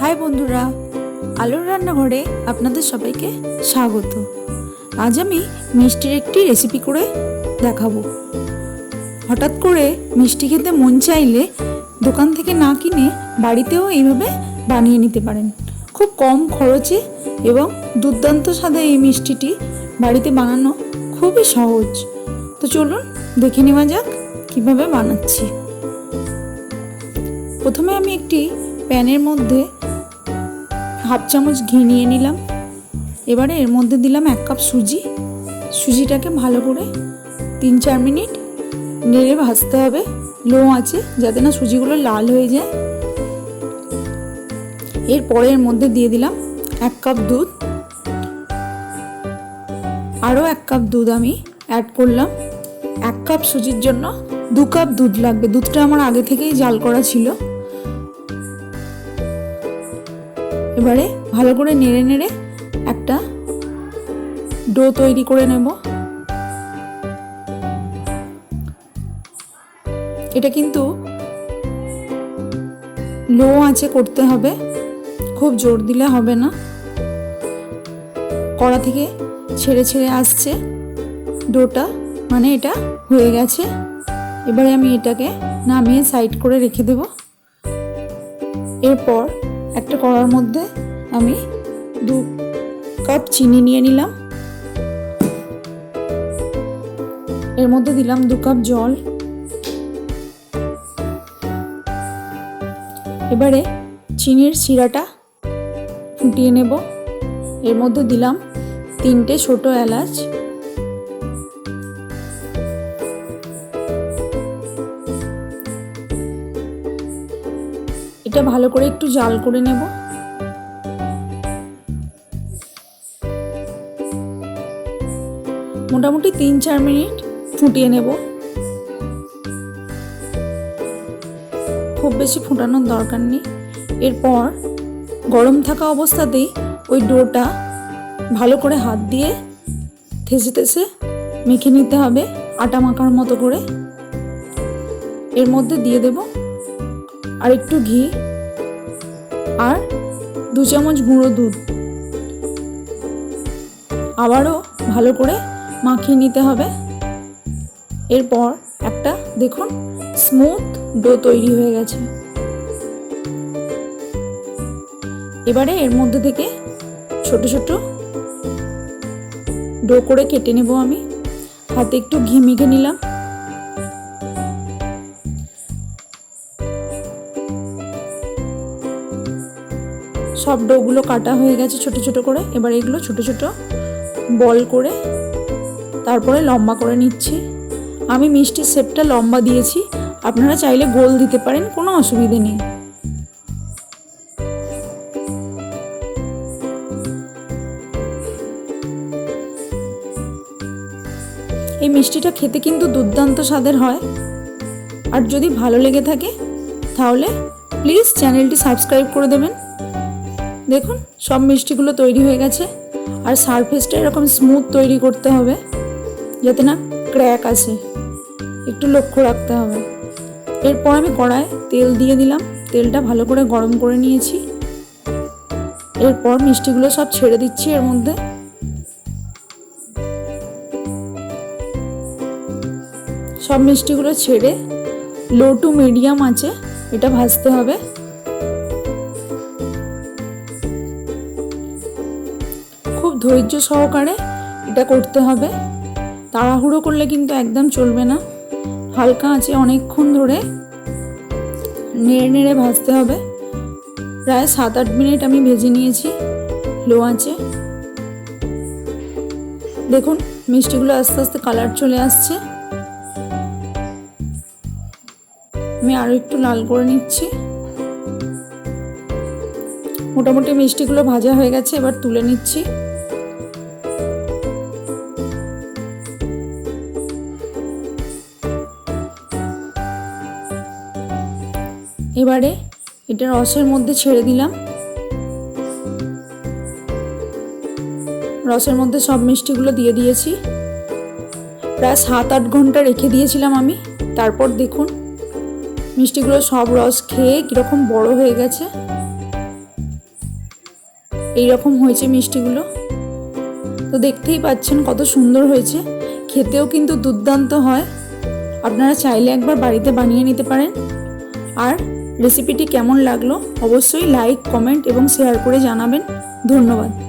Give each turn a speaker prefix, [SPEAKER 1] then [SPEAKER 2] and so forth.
[SPEAKER 1] High বন্ধুরা, আলোর রান্নাঘরে আপনাদের সবাইকে স্বাগত। আজ আমি মিষ্টির একটি রেসিপি করে দেখাবো। হঠাৎ করে মিষ্টি খেতে মন চাইলে দোকান থেকে না কিনে বাড়িতেও এইভাবে বানিয়ে নিতে পারেন। খুব কম খরচে এবং দুর্দান্ত স্বাদে এই মিষ্টিটি বাড়িতে বানানো খুবই সহজ। তো চলুন দেখে নেওয়া যাক কীভাবে বানাচ্ছি। প্রথমে আমি একটি প্যানের মধ্যে হাফ চামচ ঘি নিয়ে নিলাম। এবারে এর মধ্যে দিলাম এক কাপ সুজি। সুজিটাকে ভালো করে তিন চার মিনিট নেড়ে ভাজতে হবে। লো আছে যাতে না সুজিগুলো লাল হয়ে যায়। এরপরে এর মধ্যে দিয়ে দিলাম এক কাপ দুধ। আরও এক কাপ দুধ আমি অ্যাড করলাম। এক কাপ সুজির জন্য দু কাপ দুধ লাগবে। দুধটা আমার আগে থেকেই জাল করা ছিল। এবারে ভালো করে নেড়ে নেড়ে একটা ডো তৈরি করে নেব। এটা কিন্তু লো আঁচে করতে হবে, খুব জোর দিলে হবে না। কড়া থেকে ছেড়ে ছেড়ে আসছে ডোটা মানে এটা হয়ে গেছে। এবারে আমি এটাকে নামিয়ে সাইড করে রেখে দেব। এরপর একটা কড়ার মধ্যে আমি দু কাপ চিনি নিয়ে নিলাম। এর মধ্যে দিলাম দু কাপ জল। এবারে চিনির শিরাটা ফুটিয়ে নেব। এর মধ্যে দিলাম তিনটে ছোট এলাচ। এটা ভালো করে একটু জাল করে নেব। মোটামুটি তিন চার মিনিট ফুটিয়ে নেব। খুব বেশি ফুটানোর দরকার নেই। এরপর গরম থাকা অবস্থাতেই ওই ডোটা ভালো করে হাত দিয়ে থেসে থেসে মেখে নিতে হবে আটা মাখার মতো করে। এর মধ্যে দিয়ে দেব আর একটু ঘি। আর দু চামচ গুঁড়ো দুধ। আবারও ভালো করে মাখিয়ে নিতে হবে। এরপর একটা দেখুন স্মুথ ডো তৈরি হয়ে গেছে। এবারে এর মধ্যে থেকে ছোট ছোট ডো করে কেটে নেব আমি। হাতে একটু ঘি মেখে নিলাম। সব ডোগুলো কাটা হয়ে গেছে ছোট ছোট করে। এবার এগুলো ছোট ছোট বল করে তারপরে লম্বা করে নিচ্ছি। আমি মিষ্টির শেপটা লম্বা দিয়েছি। আপনারা চাইলে গোল দিতে পারেন, কোনো অসুবিধে নেই। এই মিষ্টিটা খেতে কিন্তু দুর্দান্ত স্বাদের হয়। আর যদি ভালো লেগে থাকে, তাহলে প্লিজ চ্যানেলটি সাবস্ক্রাইব করে দেবেন। দেখুন, সব মিষ্টিগুলো তৈরি হয়ে গেছে। আর সারফেসটা এরকম স্মুথ তৈরি করতে হবে, যাতে না ক্র্যাক আসে। একটু লক্ষ্য রাখতে হবে। এরপর আমি কড়ায় তেল দিয়ে দিলাম। তেলটা ভালো করে গরম করে নিয়েছি। এরপর মিষ্টিগুলো সব ছেড়ে দিচ্ছি এর মধ্যে। সব মিষ্টিগুলো ছেড়ে লো টু মিডিয়াম আছে, এটা ভাজতে হবে। ধৈর্য সহকারে এটা করতে হবে। তাড়াহুড়ো করলে কিন্তু একদম চলবে না। হালকা আছে অনেকক্ষণ ধরে নেড়ে নেড়ে ভাজতে হবে। প্রায় সাত আট মিনিট আমি ভেজে নিয়েছি লো আছে দেখুন, মিষ্টিগুলো আস্তে আস্তে কালার চলে আসছে। আমি আরও একটু লাল করে নিচ্ছি। মোটামুটি মিষ্টিগুলো ভাজা হয়ে গেছে, এবার তুলে নিচ্ছি। এবারে এটা রসের মধ্যে ছেড়ে দিলাম। রসের মধ্যে সব মিষ্টিগুলো দিয়ে দিয়েছি। প্রায় সাত আট ঘণ্টা রেখে দিয়েছিলাম আমি। তারপর দেখুন, মিষ্টিগুলো সব রস খেয়ে কীরকম বড় হয়ে গেছে। এই রকম হয়েছে মিষ্টিগুলো। তো দেখতেই পাচ্ছেন কত সুন্দর হয়েছে। খেতেও কিন্তু দুর্দান্ত হয়। আপনারা চাইলে একবার বাড়িতে বানিয়ে নিতে পারেন। আর রেসিপিটি কেমন লাগল অবশ্যই লাইক কমেন্ট এবং শেয়ার করে জানাবেন। ধন্যবাদ।